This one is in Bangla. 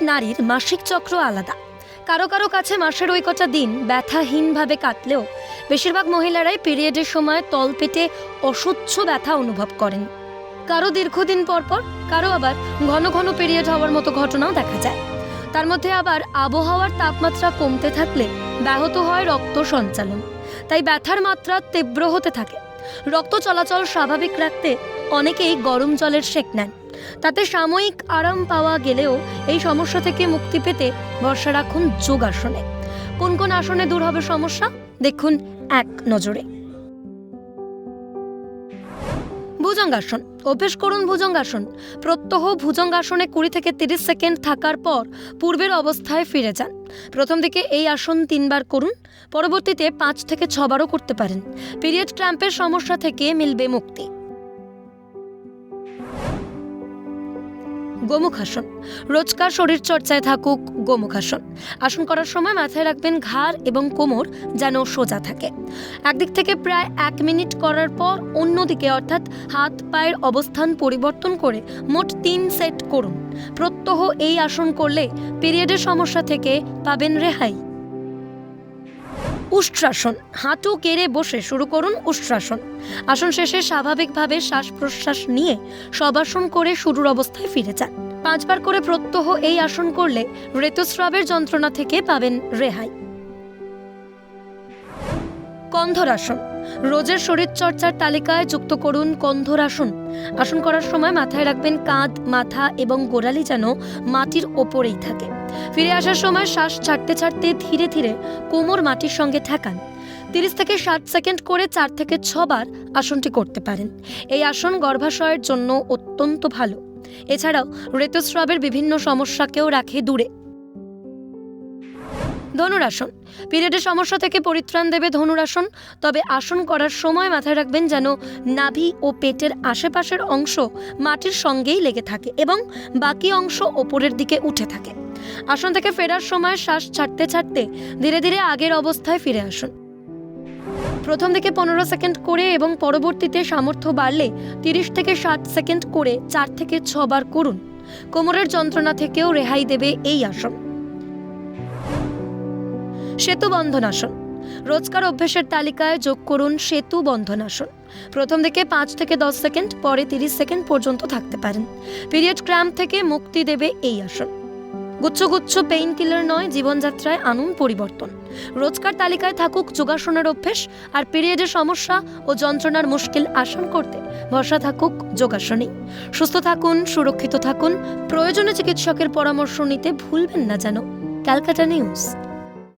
নারীর মাসিক চক্র আলাদা। কারও কারও কাছে মাসের ওই কটা দিন ব্যথাহীনভাবে কাটলেও বেশিরভাগ মহিলারাই পিরিয়ডের সময় তলপেটে অসহ্য ব্যথা অনুভব করেন। কারও দীর্ঘদিন পর পর, কারও আবার ঘন ঘন পিরিয়ড হওয়ার মতো ঘটনাও দেখা যায়। তার মধ্যে আবার আবহাওয়ার তাপমাত্রা কমতে থাকলে ব্যাহত হয় রক্ত সঞ্চালন। তাই ব্যথার মাত্রা তীব্র হতে থাকে। রক্ত চলাচল স্বাভাবিক রাখতে অনেকেই গরম জলের সেক নেন। তাতে সাময়িক আরাম পাওয়া গেলেও এই সমস্যা থেকে মুক্তি পেতে ভরসা রাখুন যোগাসনে কোন কোন আসনে দূর হবে সমস্যা? দেখুন এক নজরে। ভুজঙ্গাসন। অভ্যেস করুন ভুজঙ্গাসন। প্রত্যহ ভুজঙ্গাসনে কুড়ি থেকে তিরিশ সেকেন্ড থাকার পর পূর্বের অবস্থায় ফিরে যান। প্রথম দিকে এই আসন তিনবার করুন, পরবর্তীতে পাঁচ থেকে ছবারও করতে পারেন। পিরিয়ড ক্র্যাম্পের সমস্যা থেকে মিলবে মুক্তি। গোমুখাসন রোজকার শরীর চর্চায় থাকুক গোমুখাসন আসন। করার সময় মাথায় রাখবেন ঘাড় এবং কোমর যেন সোজা থাকে। একদিক থেকে প্রায় এক মিনিট করার পর অন্যদিকে অর্থাৎ হাত পায়ের অবস্থান পরিবর্তন করে মোট তিন সেট করুন। প্রত্যহ এই আসন করলে পিরিয়ডের সমস্যা থেকে পাবেন রেহাই। উষ্ট্রাসন, হাঁটু কেড়ে বসে শুরু করুন উষ্ট্রাসন। আসন শেষে স্বাভাবিকভাবে শ্বাস প্রশ্বাস নিয়ে সবাসন করে শুরুর অবস্থায় ফিরে যান। পাঁচবার করে প্রত্যহ এই আসন করলে ঋতুস্রাবের যন্ত্রণা থেকে পাবেন রেহাই। কন্ধরাসন, রোজের শরীরচর্চার তালিকায় যুক্ত করুন কন্ধরাসন। আসন করার সময় মাথায় রাখবেন কাঁধ, মাথা এবং গোড়ালি যেন মাটির ওপরেই থাকে। ফিরে আসার সময় শ্বাস ছাড়তে ছাড়তে ধীরে ধীরে কোমর মাটির সঙ্গে ঠেকান। তিরিশ থেকে ষাট সেকেন্ড করে চার থেকে ছবার আসনটি করতে পারেন। এই আসন গর্ভাশয়ের জন্য অত্যন্ত ভালো। এছাড়াও ঋতুস্রাবের বিভিন্ন সমস্যাকেও রাখে দূরে। ধনুরাসন। পিরিয়ডের সমস্যা থেকে পরিত্রাণ দেবে ধনুরাসন, তবে আসন করার সময় মাথায় রাখবেন যেন নাভি ও পেটের আশেপাশের অংশ মাটির সঙ্গেই লেগে থাকে এবং বাকি অংশ ওপরের দিকে উঠে থাকে। আসন থেকে ফেরার সময় শ্বাস ছাড়তে ছাড়তে ধীরে ধীরে আগের অবস্থায় ফিরে আসুন। প্রথম দিকে পনেরো সেকেন্ড করে এবং পরবর্তীতে সামর্থ্য বাড়লে তিরিশ থেকে ষাট সেকেন্ড করে চার থেকে ছবার করুন। কোমরের যন্ত্রণা থেকেও রেহাই দেবে এই আসন। সেতু বন্ধনাসন। রোজকার অভ্যেসের তালিকায় যোগ করুন সেতু বন্ধনাসন। প্রথম দিকে পাঁচ থেকে দশ সেকেন্ড, পরে তিরিশ সেকেন্ড পর্যন্ত থাকতে পারেন। পিরিয়ড ক্র্যাম্প থেকে মুক্তি দেবে এই আসন। গুচ্ছ গুচ্ছ পেইন কিলার নয়, জীবনযাত্রায় আনুন পরিবর্তন। রোজকার তালিকায় থাকুক যোগাসনের অভ্যেস আর পিরিয়ডের সমস্যা ও যন্ত্রণার মুশকিল আসন করতে। ভরসা থাকুক যোগাসনেই সুস্থ থাকুন, সুরক্ষিত থাকুন। প্রয়োজনে চিকিৎসকের পরামর্শ নিতে ভুলবেন না যেন। ক্যালকাটা নিউজ।